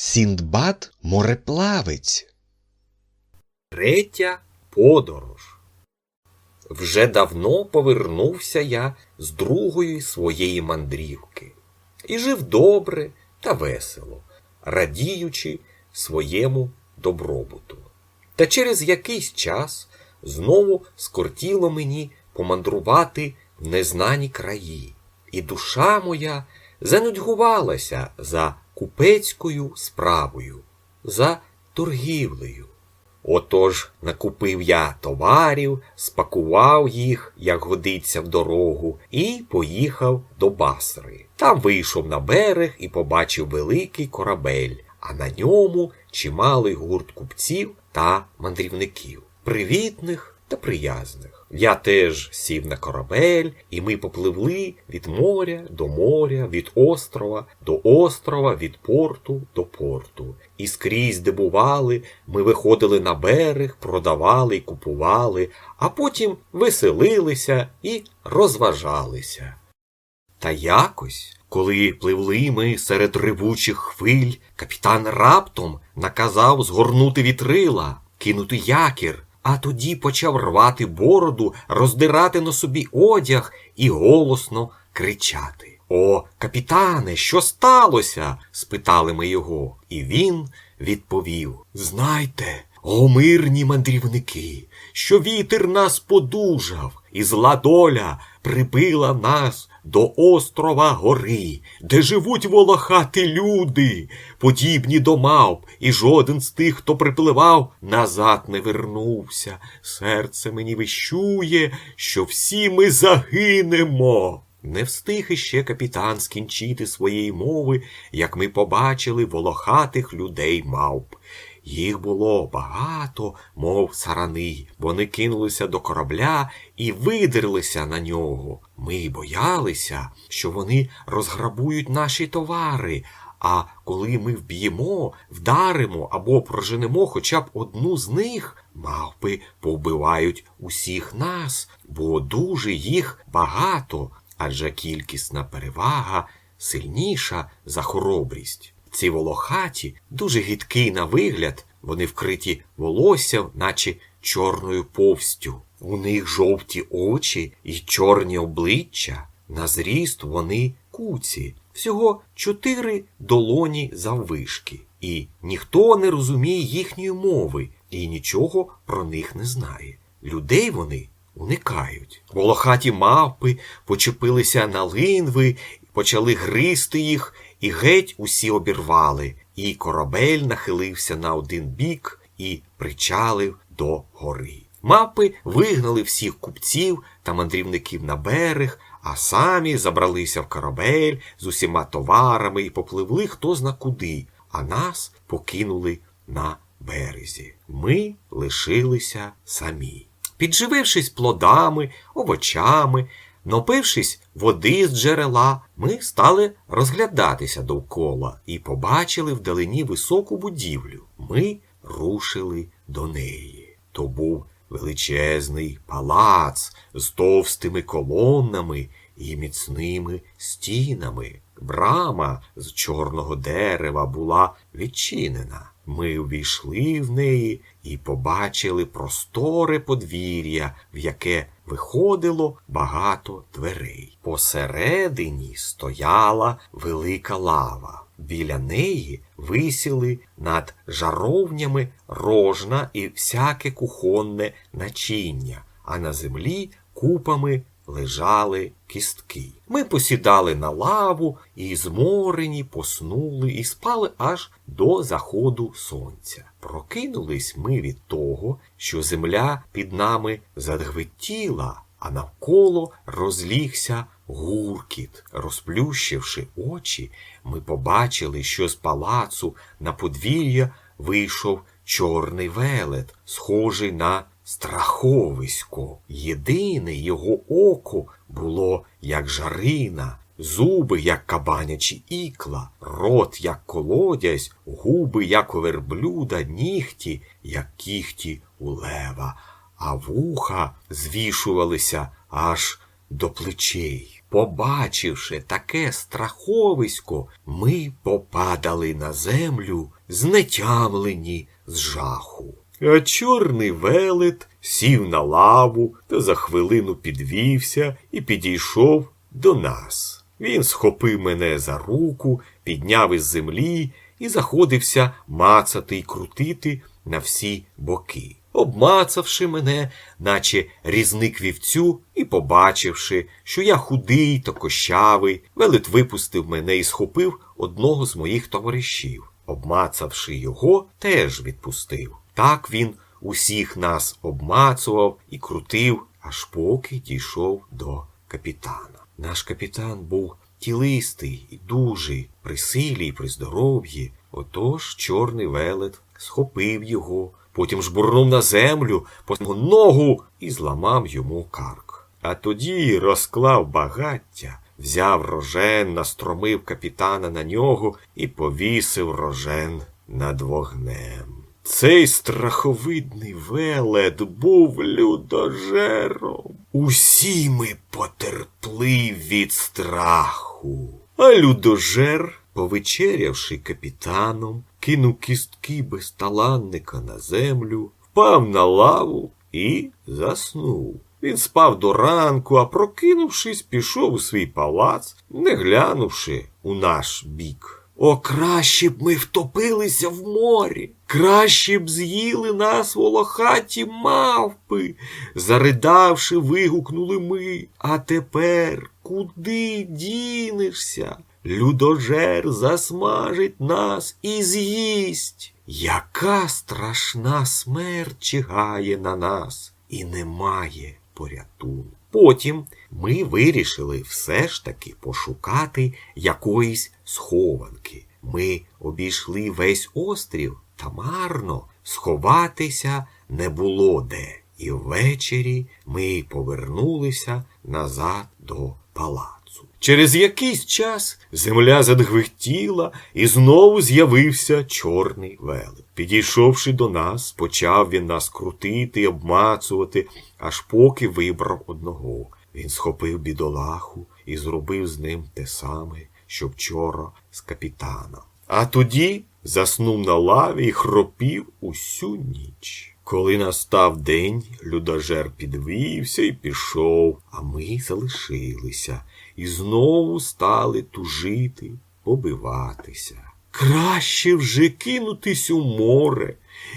Сіндбад мореплавець. Третя подорож. Вже давно повернувся я з другої своєї мандрівки і жив добре та весело, радіючи своєму добробуту. Та через якийсь час знову скортіло мені помандрувати в незнані краї, і душа моя занудьгувалася за купецькою справою, за торгівлею. Отож накупив я товарів, спакував їх, як годиться в дорогу, і поїхав до Басри. Там вийшов на берег і побачив великий корабель, а на ньому чималий гурт купців та мандрівників, привітних та приязних. Я теж сів на корабель, і ми попливли від моря до моря, від острова до острова, від порту до порту. І скрізь, де бували, ми виходили на берег, продавали і купували, а потім веселилися і розважалися. Та якось, коли пливли ми серед ревучих хвиль, капітан раптом наказав згорнути вітрила, кинути якір, а тоді почав рвати бороду, роздирати на собі одяг і голосно кричати. О, капітане, що сталося? спитали ми його, і він відповів Знайте, о мирні мандрівники, що вітер нас подужав, і зла доля прибила нас до острова гори, де живуть волохати люди, подібні до мавп, і жоден з тих, хто припливав, назад не вернувся. Серце мені вищує, що всі ми загинемо. Не встиг іще капітан скінчити своєї мови, як ми побачили волохатих людей мавп. Їх було багато, мов сарани. Вони кинулися до корабля і видерлися на нього. Ми боялися, що вони розграбують наші товари. А коли ми вб'ємо, вдаримо або проженемо хоча б одну з них, мавпи повбивають усіх нас, бо дуже їх багато, адже кількісна перевага сильніша за хоробрість. Ці волохаті дуже гидкий на вигляд, вони вкриті волоссям, наче чорною повстю. У них жовті очі і чорні обличчя. На зріст вони куці, всього чотири долоні заввишки. І ніхто не розуміє їхньої мови і нічого про них не знає. Людей вони уникають. Волохаті мавпи почепилися на линви, почали гризти їх, і геть усі обірвали, і корабель нахилився на один бік і причалив до гори. Мапи вигнали всіх купців та мандрівників на берег, а самі забралися в корабель з усіма товарами і попливли хто зна куди, а нас покинули на березі. Ми лишилися самі. Підживившись плодами, овочами, Напившись води з джерела, ми стали розглядатися довкола і побачили вдалині високу будівлю. Ми рушили до неї. То був величезний палац з товстими колоннами і міцними стінами. Брама з чорного дерева була відчинена. Ми увійшли в неї і побачили просторе подвір'я, в яке виходило багато дверей. Посередині стояла велика лава. Біля неї висіли над жаровнями рожна і всяке кухонне начиння, а на землі купами лежали кістки. Ми посідали на лаву і зморені поснули і спали аж до заходу сонця. Прокинулись ми від того, що земля під нами задгвитіла, а навколо розлігся гуркіт. Розплющивши очі, ми побачили, що з палацу на подвір'я вийшов чорний велет, схожий на страховисько. Єдине його око було, як жарина, зуби, як кабанячі ікла, рот, як колодязь, губи, як у верблюда, нігті, як кіхті у лева, а вуха звішувалися аж до плечей. Побачивши таке страховисько, ми попадали на землю, знетямлені з жаху. А чорний велет сів на лаву та за хвилину підвівся і підійшов до нас. Він схопив мене за руку, підняв із землі і заходився мацати й крутити на всі боки. Обмацавши мене, наче різник вівцю, і побачивши, що я худий та кощавий, велет випустив мене і схопив одного з моїх товаришів. Обмацавши його, теж відпустив. Так він усіх нас обмацував і крутив, аж поки дійшов до капітана. Наш капітан був тілистий і дужий, при силі і при здоров'ї. Отож чорний велет схопив його, потім жбурнув на землю, по ногу і зламав йому карк. А тоді розклав багаття, взяв рожен, настромив капітана на нього і повісив рожен над вогнем. Цей страховидний велет був людожером. Усі ми потерпли від страху. А людожер, повечерявши капітаном, кинув кістки безталанника на землю, впав на лаву і заснув. Він спав до ранку, а прокинувшись, пішов у свій палац, не глянувши у наш бік. О, краще б ми втопилися в морі, краще б з'їли нас волохаті мавпи. Заридавши, вигукнули ми. А тепер куди дінешся? Людожер засмажить нас і з'їсть. Яка страшна смерть чигає на нас, і немає порятунку. Потім ми вирішили все ж таки пошукати якоїсь схованки. Ми обійшли весь острів та марно сховатися не було де. І ввечері ми повернулися назад до палацу. Через якийсь час земля задгвихтіла, і знову з'явився чорний велет. Підійшовши до нас, почав він нас крутити, обмацувати, аж поки вибрав одного. Він схопив бідолаху і зробив з ним те саме, що вчора з капітаном. А тоді заснув на лаві і хропів усю ніч. Коли настав день, людожер підвівся і пішов, а ми залишилися і знову стали тужити, побиватися. Краще вже кинутись у море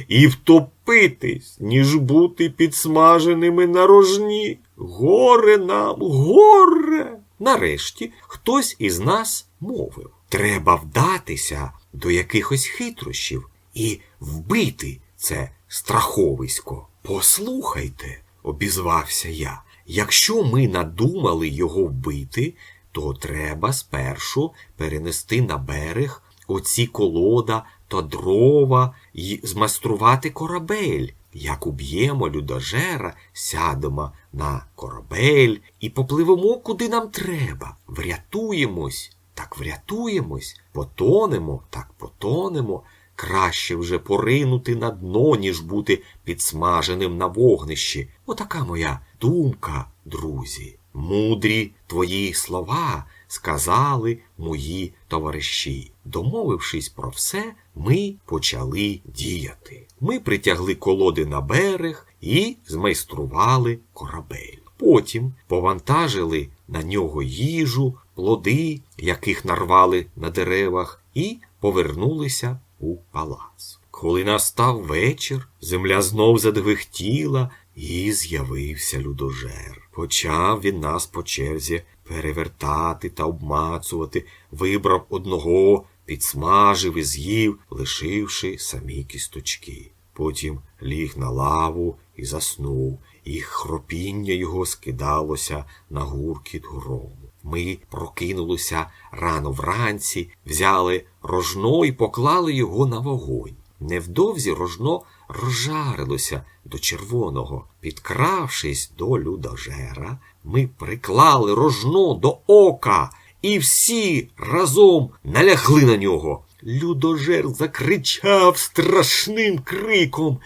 і втопитись, ніж бути підсмаженими на рожні. Горе нам, горе. Нарешті хтось із нас мовив треба вдатися до якихось хитрощів і вбити це страховисько. Послухайте, обізвався я, якщо ми надумали його вбити, то треба спершу перенести на берег оці колода та дрова і змайструвати корабель. Як уб'ємо людожера, сядемо на корабель і попливемо куди нам треба. Врятуємось, так врятуємось, потонемо, так потонемо. Краще вже поринути на дно, ніж бути підсмаженим на вогнищі. Отака моя думка, друзі. Мудрі твої слова сказали мої товариші. Домовившись про все, ми почали діяти. Ми притягли колоди на берег і змайстрували корабель. Потім повантажили на нього їжу, плоди, яких нарвали на деревах, і повернулися у палац. Коли настав вечір, земля знов задвихтіла, і з'явився людожер. Почав він нас по черзі перевертати та обмацувати, вибрав одного, підсмажив і з'їв, лишивши самі кісточки. Потім ліг на лаву і заснув, і хропіння його скидалося на гуркіт грому. Ми прокинулися рано вранці, взяли рожно і поклали його на вогонь. Невдовзі рожно розжарилося до червоного. Підкравшись до людожера, ми приклали рожно до ока і всі разом налягли на нього. Людожер закричав страшним криком,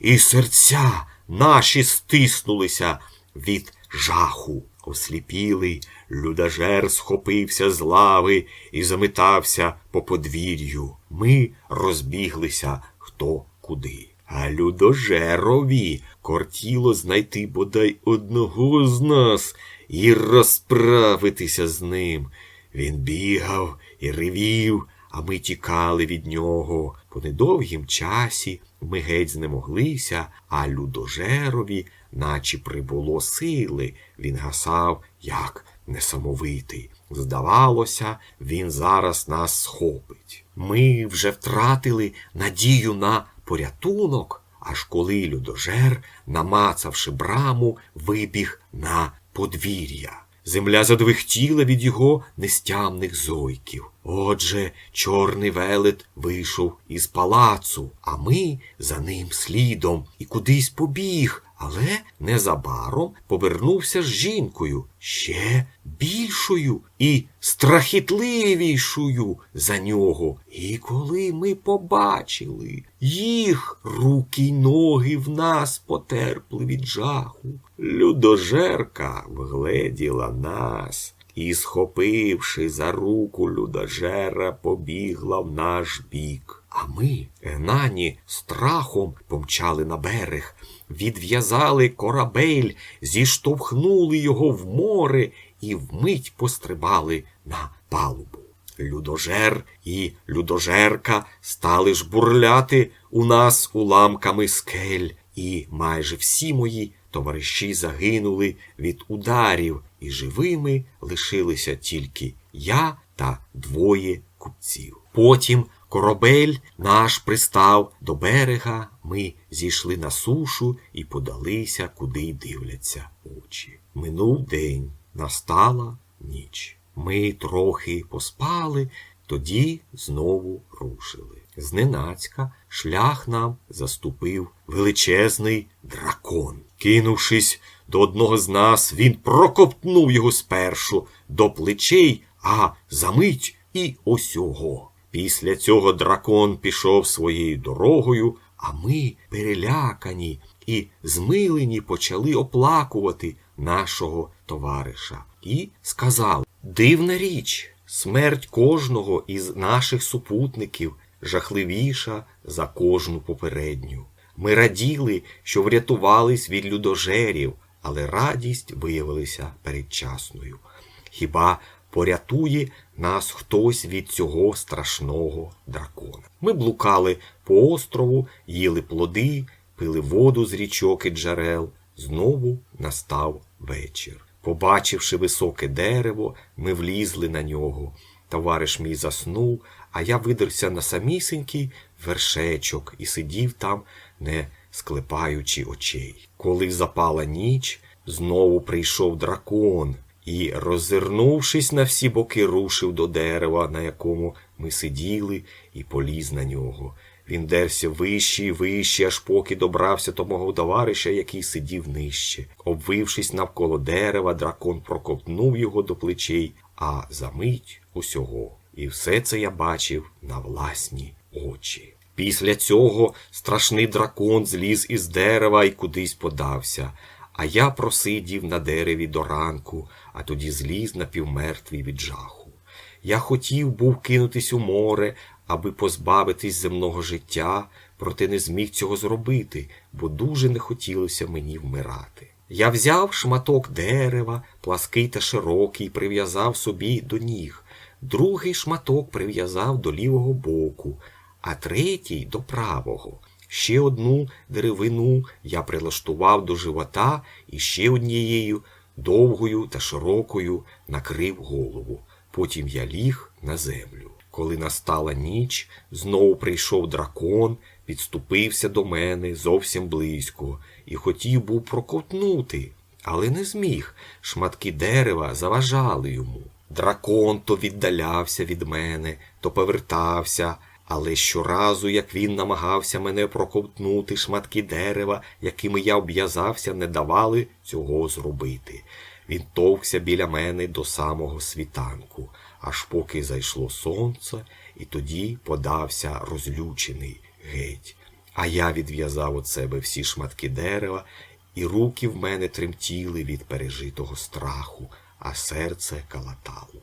і серця наші стиснулися від жаху. Осліпілий Людожер схопився з лави і заметався по подвір'ю. Ми розбіглися хто куди. А людожерові кортіло знайти бодай одного з нас і розправитися з ним. Він бігав і ревів, а ми тікали від нього. По недовгім часі ми геть знемоглися, а людожерові, наче прибуло сили, він гасав, як несамовитий. Здавалося, він зараз нас схопить. Ми вже втратили надію на порятунок, аж коли людожер, намацавши браму, вибіг на подвір'я. Земля задвихтіла від його нестямних зойків. Отже, чорний велет вийшов із палацу, а ми за ним слідом і кудись побіг, але незабаром повернувся з жінкою, ще більшою і страхітливішою за нього. І коли ми побачили їх, руки й ноги в нас потерпли від жаху. Людожерка вгледіла нас і, схопивши за руку людожера, побігла в наш бік. А ми, гнані, страхом помчали на берег, відв'язали корабель, зіштовхнули його в море і вмить пострибали на палубу. Людожер і людожерка стали ж бурляти у нас уламками скель, і майже всі мої товариші загинули від ударів, і живими лишилися тільки я та двоє купців. Потім корабель наш пристав до берега, ми зійшли на сушу і подалися, куди дивляться очі. Минув день, настала ніч. Ми трохи поспали, тоді знову рушили. Зненацька шлях нам заступив величезний дракон. Кинувшись до одного з нас, він прокопнув його спершу до плечей, а за мить і осього. Після цього дракон пішов своєю дорогою, а ми, перелякані і змилені, почали оплакувати нашого товариша і сказали: Дивна річ, смерть кожного із наших супутників жахливіша за кожну попередню. Ми раділи, що врятувались від людожерів, але радість виявилася передчасною. Хіба порятує нас хтось від цього страшного дракона? Ми блукали по острову, їли плоди, пили воду з річок і джерел. Знову настав вечір. Побачивши високе дерево, ми влізли на нього. Товариш мій заснув, а я видерся на самісінький вершечок і сидів там, не склепаючи очей. Коли запала ніч, знову прийшов дракон і, роззирнувшись на всі боки, рушив до дерева, на якому ми сиділи, і поліз на нього. Він дерся вище і вище, аж поки добрався до мого товариша, який сидів нижче. Обвившись навколо дерева, дракон прокопнув його до плечей, а за мить усього. І все це я бачив на власні очі. Після цього страшний дракон зліз із дерева і кудись подався, а я просидів на дереві до ранку, а тоді зліз напівмертвий від жаху. Я хотів був кинутись у море, аби позбавитись земного життя, проте не зміг цього зробити, бо дуже не хотілося мені вмирати. Я взяв шматок дерева, плаский та широкий, прив'язав собі до ніг, другий шматок прив'язав до лівого боку, а третій до правого. Ще одну деревину я прилаштував до живота і ще однією довгою та широкою накрив голову. Потім я ліг на землю. Коли настала ніч, знову прийшов дракон, підступився до мене зовсім близько і хотів був проковтнути, але не зміг. Шматки дерева заважали йому. Дракон то віддалявся від мене, то повертався, але щоразу, як він намагався мене проковтнути, шматки дерева, якими я обв'язався, не давали цього зробити. Він товкся біля мене до самого світанку, аж поки зайшло сонце, і тоді подався розлючений геть. А я відв'язав від себе всі шматки дерева, і руки в мене тремтіли від пережитого страху. а серце калатало.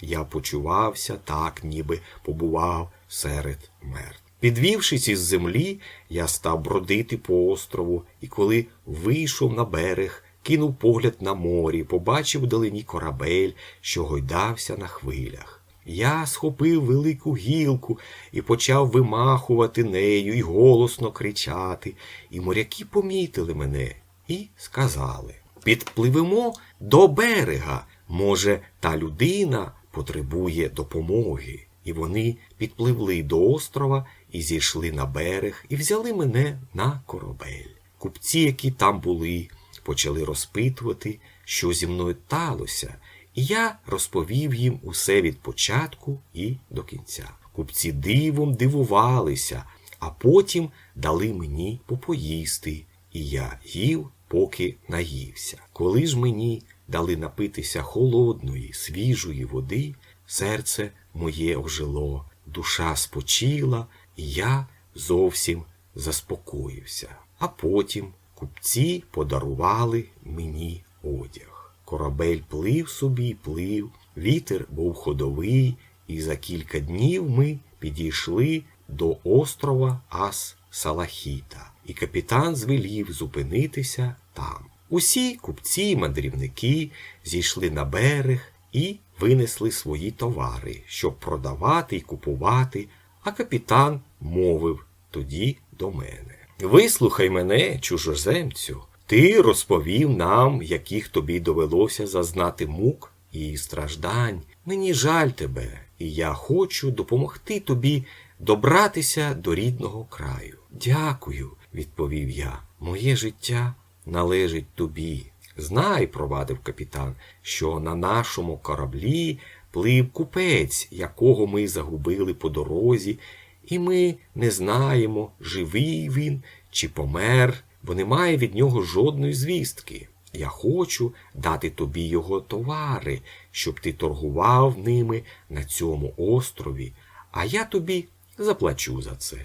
Я почувався так, ніби побував серед мертв. Підвівшись із землі, я став бродити по острову, і коли вийшов на берег, кинув погляд на морі, побачив вдалині корабель, що гойдався на хвилях. Я схопив велику гілку і почав вимахувати нею і голосно кричати. І моряки помітили мене і сказали: Підпливемо до берега. Може, та людина потребує допомоги. І вони підпливли до острова і зійшли на берег, і взяли мене на корабель. Купці, які там були, почали розпитувати, що зі мною сталося, і я розповів їм усе від початку і до кінця. Купці дивом дивувалися, а потім дали мені попоїсти, і я їв, поки наївся. Коли ж мені дали напитися холодної, свіжої води, серце моє ожило, душа спочила, і я зовсім заспокоївся. А потім купці подарували мені одяг. Корабель плив собі, плив, вітер був ходовий, і за кілька днів ми підійшли до острова Ас Салахіта, і капітан звелів зупинитися там. Усі купці мандрівники зійшли на берег і винесли свої товари, щоб продавати й купувати, а капітан мовив тоді до мене. Вислухай мене, чужоземцю, ти розповів нам, яких тобі довелося зазнати мук і страждань. Мені жаль тебе, і я хочу допомогти тобі добратися до рідного краю. Дякую, відповів я. Моє життя належить тобі. Знай, провадив капітан, що на нашому кораблі плив купець, якого ми загубили по дорозі, і ми не знаємо, живий він чи помер, бо немає від нього жодної звістки. Я хочу дати тобі його товари, щоб ти торгував ними на цьому острові, а я тобі заплачу за це.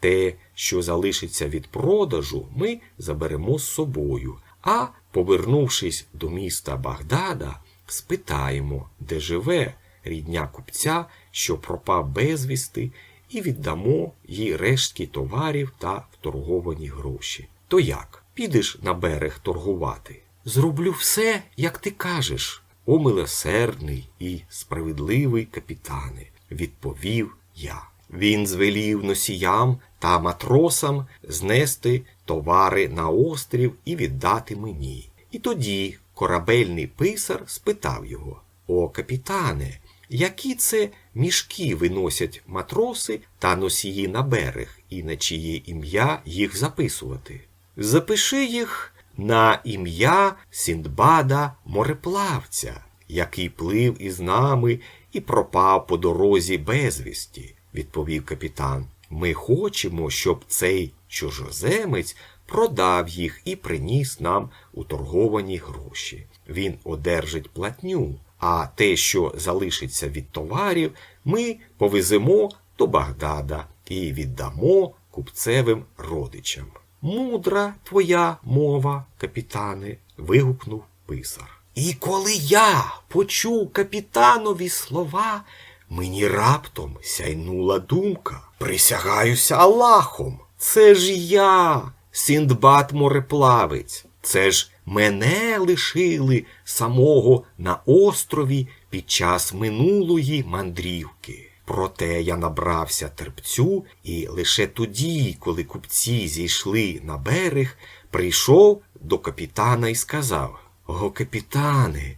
Те, що залишиться від продажу, ми заберемо з собою, а, повернувшись до міста Багдада, спитаємо, де живе рідня купця, що пропав безвісти, і віддамо їй рештки товарів та вторговані гроші. То як? Підеш на берег торгувати? Зроблю все, як ти кажеш, о милосердний і справедливий капітане, відповів я. Він звелів носіям та матросам знести товари на острів і віддати мені. І тоді корабельний писар спитав його: О, капітане, які це мішки виносять матроси та носії на берег, і на чиє ім'я їх записувати? Запиши їх на ім'я Сіндбада мореплавця, який плив із нами і пропав по дорозі безвісті, відповів капітан. Ми хочемо, щоб цей чужоземець продав їх і приніс нам уторговані гроші. Він одержить платню, а те, що залишиться від товарів, ми повеземо до Багдада і віддамо купцевим родичам. Мудра твоя мова, капітане, вигукнув писар. І коли я почув капітанові слова, мені раптом сяйнула думка. Присягаюся Аллахом. Це ж я, Сіндбад мореплавець. Це ж мене лишили самого на острові під час минулої мандрівки. Проте я набрався терпцю, і лише тоді, коли купці зійшли на берег, прийшов до капітана і сказав: О, капітане,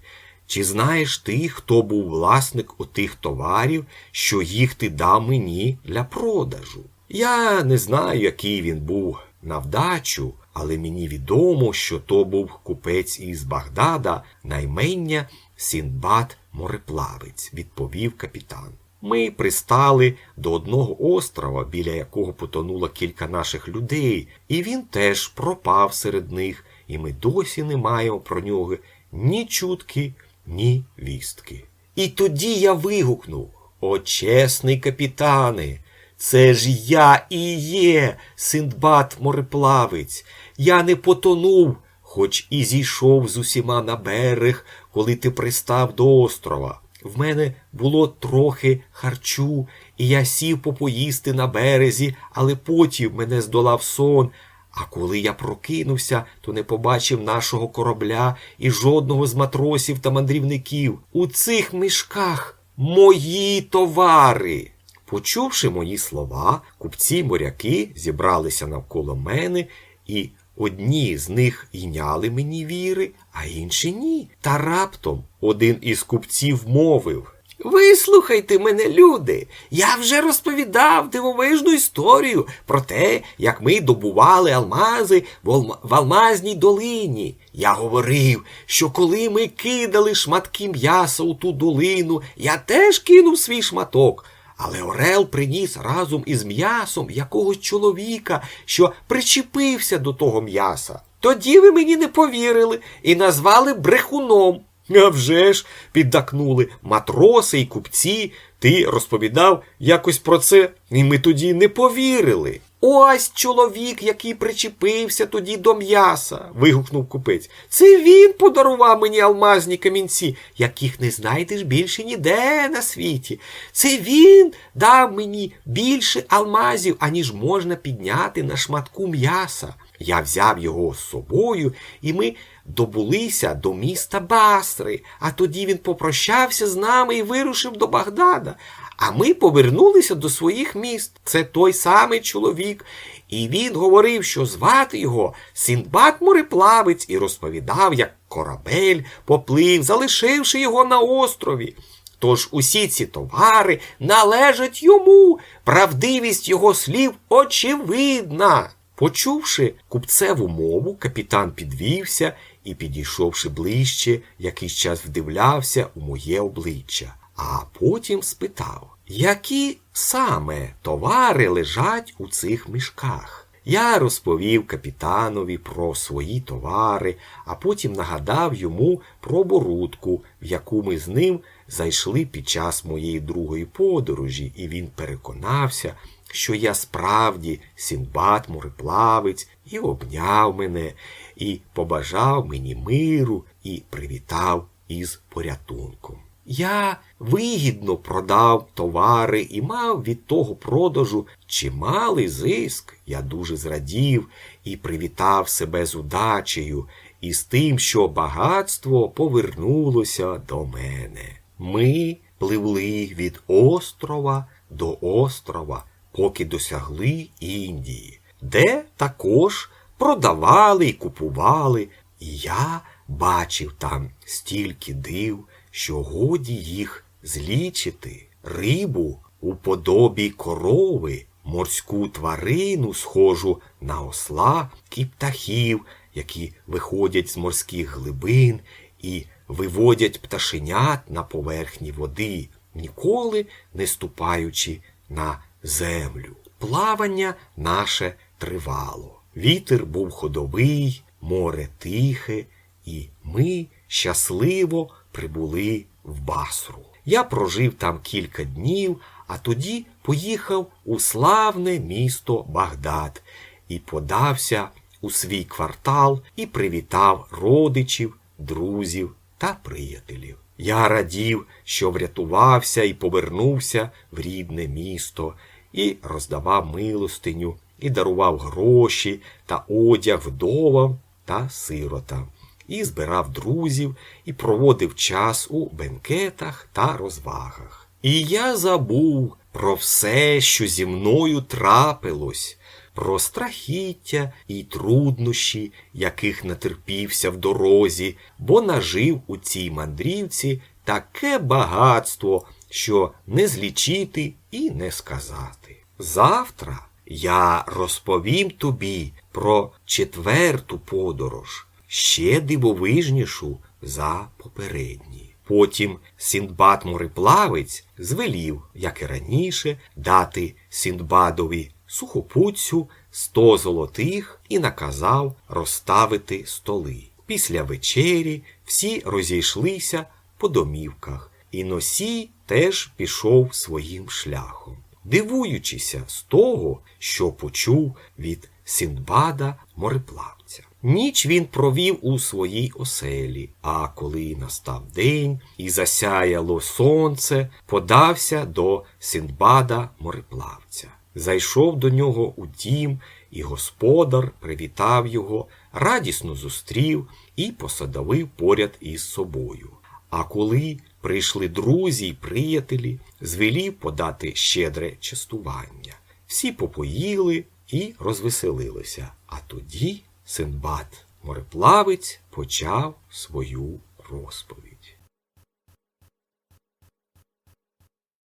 чи знаєш ти, хто був власник отих товарів, що їх ти дав мені для продажу? Я не знаю, який він був на вдачу, але мені відомо, що то був купець із Багдада, наймення Сінбад мореплавець, відповів капітан. Ми пристали до одного острова, біля якого потонуло кілька наших людей, і він теж пропав серед них, і ми досі не маємо про нього ні чутки, ні вістки. І тоді я вигукнув: О, чесний капітане! Це ж я і є, Синдбад мореплавець. Я не потонув, хоч і зійшов з усіма на берег, коли ти пристав до острова. В мене було трохи харчу, і я сів попоїсти на березі, але потім мене здолав сон. А коли я прокинувся, то не побачив нашого корабля і жодного з матросів та мандрівників. У цих мішках мої товари. Почувши мої слова, купці моряки зібралися навколо мене, і одні з них йняли мені віри, а інші ні. Та раптом один із купців мовив. Вислухайте мене, люди. Я вже розповідав дивовижну історію про те, як ми добували алмази в, алмазній долині. Я говорив, що коли ми кидали шматки м'яса у ту долину, я теж кинув свій шматок. Але Орел приніс разом із м'ясом якогось чоловіка, що причепився до того м'яса. Тоді ви мені не повірили і назвали брехуном. А вже ж, піддакнули матроси і купці. Ти розповідав якось про це, і ми тоді не повірили. Ось чоловік, який причепився тоді до м'яса, вигукнув купець. Це він подарував мені алмазні камінці, яких не знайдеш більше ніде на світі. Це він дав мені більше алмазів, аніж можна підняти на шматку м'яса. Я взяв його з собою, і ми добулися до міста Басри, а тоді він попрощався з нами і вирушив до Багдада. А ми повернулися до своїх міст. Це той самий чоловік. І він говорив, що звати його Синдбад мореплавець, і розповідав, як корабель поплив, залишивши його на острові. Тож усі ці товари належать йому. Правдивість його слів очевидна. Почувши купцеву мову, капітан підвівся і, підійшовши ближче, якийсь час вдивлявся у моє обличчя, а потім спитав, які саме товари лежать у цих мішках. Я розповів капітанові про свої товари, а потім нагадав йому про борудку, в яку ми з ним зайшли під час моєї другої подорожі, і він переконався, що я справді Сінбад мореплавець, і обняв мене, і побажав мені миру, і привітав із порятунком. Я вигідно продав товари і мав від того продажу чималий зиск. Я дуже зрадів і привітав себе з удачею і з тим, що багатство повернулося до мене. Ми пливли від острова до острова, поки досягли Індії, де також продавали і купували, і я бачив там стільки див, що годі їх злічити, рибу у подобі корови, морську тварину, схожу на осла і птахів, які виходять з морських глибин і виводять пташенят на поверхні води, ніколи не ступаючи на землю. Плавання наше тривало. Вітер був ходовий, море тихе, і ми щасливо прибули в Басру. Я прожив там кілька днів, а тоді поїхав у славне місто Багдад і подався у свій квартал і привітав родичів, друзів та приятелів. Я радів, що врятувався і повернувся в рідне місто, і роздавав милостиню, і дарував гроші та одяг вдовам та сиротам, і збирав друзів, і проводив час у бенкетах та розвагах. І я забув про все, що зі мною трапилось, про страхіття і труднощі, яких натерпівся в дорозі, бо нажив у цій мандрівці таке багатство, що не злічити і не сказати. Завтра я розповім тобі про четверту подорож, ще дивовижнішу за попередні. Потім Сіндбад мореплавець звелів, як і раніше, дати Сіндбадові сухопутцю сто золотих і наказав розставити столи. Після вечері всі розійшлися по домівках, і носій теж пішов своїм шляхом, дивуючися з того, що почув від Сіндбада мореплавця. Ніч він провів у своїй оселі, а коли настав день і засяяло сонце, подався до Синдбада мореплавця. Зайшов до нього у дім, і господар привітав його, радісно зустрів і посадовив поряд із собою. А коли прийшли друзі й приятелі, звелів подати щедре частування. Всі попоїли і розвеселилися. А тоді Синбад мореплавець, почав свою розповідь.